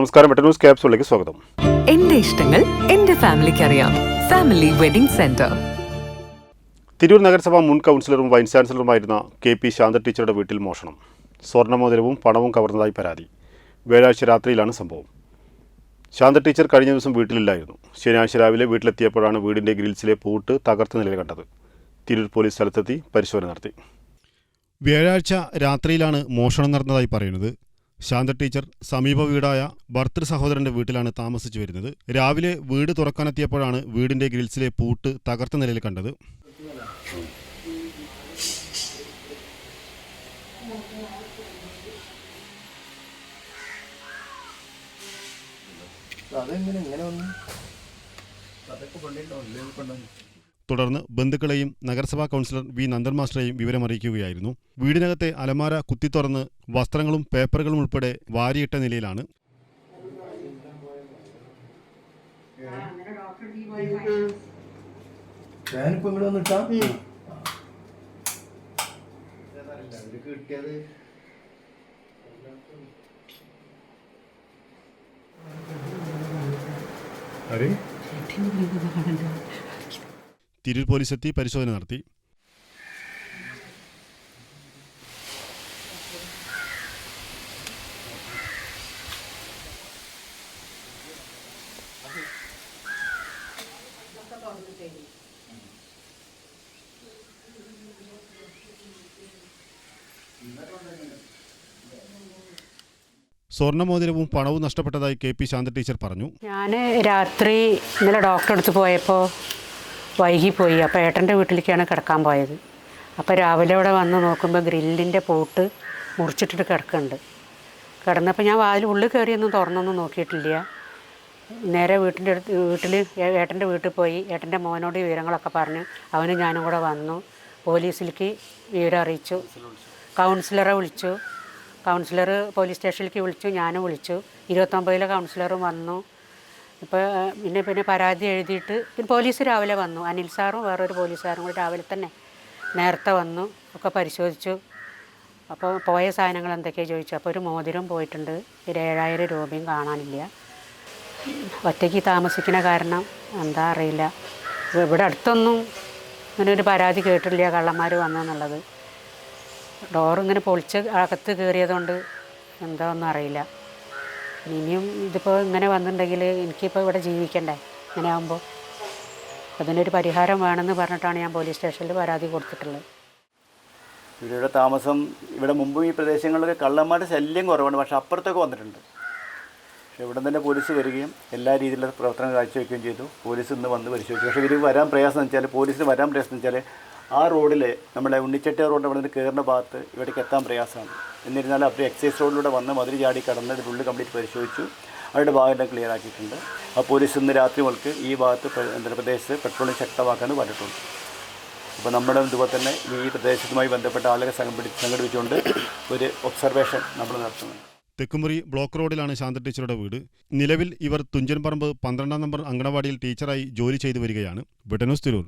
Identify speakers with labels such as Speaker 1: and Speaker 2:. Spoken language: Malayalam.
Speaker 1: നമസ്കാരം. ന്യൂസ് ക്യാപ്സിലേക്ക് സ്വാഗതം.
Speaker 2: എന്റെ ഇഷ്ടങ്ങൾ എന്റെ ഫാമിലിക്ക് അറിയാം ഫാമിലി വെഡിംഗ് സെന്റർ.
Speaker 1: തിരൂർ നഗരസഭാ മുൻ കൗൺസിലറും വൈസ് ചാൻസലറുമായിരുന്ന കെ പി ശാന്ത ടീച്ചറുടെ വീട്ടിൽ മോഷണം. സ്വർണമോതിരവും പണവും കവർന്നതായി പരാതി. വ്യാഴാഴ്ച രാത്രിയിലാണ് സംഭവം. ശാന്ത ടീച്ചർ കഴിഞ്ഞ ദിവസം വീട്ടിലില്ലായിരുന്നു. ശനിയാഴ്ച രാവിലെ വീട്ടിലെത്തിയപ്പോഴാണ് വീടിന്റെ ഗ്രിൽസിലെ പൂട്ട് തകർത്ത നിലയിൽ കണ്ടത്. തിരൂർ പോലീസ് സ്ഥലത്തെത്തി പരിശോധന നടത്തി. വ്യാഴാഴ്ച രാത്രിയിലാണ് മോഷണം നടന്നതായി പറയുന്നത്. ശാന്ത ടീച്ചർ സമീപ വീടായ ഭർത്തൃ സഹോദരന്റെ വീട്ടിലാണ് താമസിച്ചു വരുന്നത്. രാവിലെ വീട് തുറക്കാനെത്തിയപ്പോഴാണ് വീടിന്റെ ഗ്രിൽസിലെ പൂട്ട് തകർത്ത നിലയിൽ കണ്ടത്.
Speaker 3: അതെങ്ങനെ ഇങ്ങനെ വന്നു?
Speaker 1: തുടർന്ന് ബന്ധുക്കളെയും നഗരസഭാ കൗൺസിലർ വി. നന്ദൻ മാസ്റ്ററെയും വിവരമറിയിക്കുകയായിരുന്നു. വീടിനകത്തെ അലമാര കുത്തിത്തുറന്ന് വസ്ത്രങ്ങളും പേപ്പറുകളും ഉൾപ്പെടെ വാരിയിട്ട നിലയിലാണ്.
Speaker 3: കിട്ടിയത്
Speaker 1: തിരൂർ പോലീസ് എത്തി പരിശോധന നടത്തി. സ്വർണമോതിരവും പണവും നഷ്ടപ്പെട്ടതായി കെ പി ശാന്ത ടീച്ചർ പറഞ്ഞു.
Speaker 4: ഞാൻ രാത്രി ഇന്നലെ ഡോക്ടറെ അടുത്ത് പോയപ്പോൾ വൈകിപ്പോയി. അപ്പോൾ ഏട്ടന്റെ വീട്ടിലേക്കാണ് കിടക്കാൻ പോയത്. അപ്പോൾ രാവിലെ അവിടെ വന്ന് നോക്കുമ്പോൾ ഗ്രില്ലിന്റെ പോട്ട് മുറിച്ചിട്ടിട്ട് കിടക്കുന്നുണ്ട്. കിടന്നപ്പോൾ ഞാൻ വാതിൽ ഉള്ളിൽ കയറിയൊന്നും തുറന്നൊന്നും നോക്കിയിട്ടില്ല. നേരെ വീട്ടിന്റെ അടുത്ത് വീട്ടിൽ ഏട്ടന്റെ വീട്ടിൽ പോയി. ഏട്ടന്റെ മോനോട് വിവരങ്ങളൊക്കെ പറഞ്ഞ്. അവന് ഞാനും കൂടെ വന്നു. പോലീസിലേക്ക് വിവരം അറിയിച്ചു. കൗൺസിലറെ വിളിച്ചു. കൗൺസിലർ പോലീസ് സ്റ്റേഷനിലേക്ക് വിളിച്ചു. ഞാനും വിളിച്ചു. ഇരുപത്തൊമ്പതിലെ കൗൺസിലറും വന്നു. ഇപ്പോൾ പിന്നെ പിന്നെ പരാതി എഴുതിയിട്ട് പിന്നെ പോലീസ് രാവിലെ വന്നു. അനിൽ സാറും വേറൊരു പോലീസുകാരും കൂടി രാവിലെ തന്നെ നേരത്തെ വന്നു ഒക്കെ പരിശോധിച്ചു. അപ്പോൾ പോയ സാധനങ്ങൾ എന്തൊക്കെയാണ് ചോദിച്ചു. അപ്പോൾ ഒരു മോതിരം പോയിട്ടുണ്ട്. ഒരു ഏഴായിരം രൂപയും കാണാനില്ല. ഒറ്റയ്ക്ക് താമസിക്കുന്ന കാരണം എന്താ അറിയില്ല. ഇവിടെ അടുത്തൊന്നും ഇങ്ങനെ ഒരു പരാതി കേട്ടില്ല കള്ളന്മാർ വന്നെന്നുള്ളത്. ഡോർ ഇങ്ങനെ പൊളിച്ച് അകത്ത് കയറിയതുകൊണ്ട് എന്താണെന്നും അറിയില്ല. ഇനിയും ഇതിപ്പോൾ ഇങ്ങനെ വന്നിട്ടുണ്ടെങ്കിൽ എനിക്കിപ്പോൾ ഇവിടെ ജീവിക്കണ്ടേ? ഇങ്ങനെ ആകുമ്പോൾ അതിനൊരു പരിഹാരം വേണമെന്ന് പറഞ്ഞിട്ടാണ് ഞാൻ പോലീസ് സ്റ്റേഷനിൽ പരാതി കൊടുത്തിട്ടുള്ളത്.
Speaker 5: ഇവരുടെ താമസം ഇവിടെ മുമ്പ് ഈ പ്രദേശങ്ങളിലൊക്കെ കള്ളന്മാരുടെ ശല്യം കുറവാണ് പക്ഷെ അപ്പുറത്തൊക്കെ വന്നിട്ടുണ്ട്. പക്ഷേ ഇവിടെ തന്നെ പോലീസ് വരികയും എല്ലാ രീതിയിലുള്ള പ്രവർത്തനം കാഴ്ചവെക്കുകയും ചെയ്തു. പോലീസ് ഇന്ന് വന്ന് പരിശോധിച്ചു. പക്ഷേ ഇവർ വരാൻ പ്രയാസം എന്ന് വെച്ചാൽ പോലീസിന് വരാൻ പ്രയാസം എന്ന് വെച്ചാൽ ആ റോഡിൽ നമ്മുടെ ഉണ്ണിച്ചട്ടി റോഡ് അവിടെ നിന്ന് കയറുന്ന ഭാഗത്ത് ഇവിടേക്ക് എത്താൻ പ്രയാസമാണ്. എന്നിരുന്നാലും അവർ എക്സൈസ് റോഡിലൂടെ വന്ന് മതിൽ ചാടി കടന്ന് ഫുള്ള് കംപ്ലീറ്റ് പരിശോധിച്ചു. അവരുടെ ഭാഗം ക്ലിയർ ആക്കിയിട്ടുണ്ട്. ആ പോലീസ് ഇന്ന് രാത്രി മുതൽക്ക് ഈ ഭാഗത്ത് എന്താ പ്രദേശത്ത് പെട്രോളിംഗ് ശക്തമാക്കാനും പറഞ്ഞിട്ടുണ്ട്. അപ്പോൾ നമ്മുടെ ഇതുപോലെ തന്നെ ഈ പ്രദേശത്തുമായി ബന്ധപ്പെട്ട ആളുകളെ സംഘടി സംഘടിപ്പിച്ചുകൊണ്ട് ഒരു ഒബ്സർവേഷൻ നമ്മൾ നടത്തുന്നുണ്ട്
Speaker 1: തെക്കുമുറി ബ്ലോക്ക് റോഡിലാണ് ശാന്ത ടീച്ചറുടെ വീട്. നിലവിൽ ഇവർ തുഞ്ചൻപറമ്പ് പന്ത്രണ്ടാം നമ്പർ അങ്കണവാടിയിൽ ടീച്ചറായി ജോലി ചെയ്തു വരികയാണ്. വിട്ടനൂസ് തിരൂർ.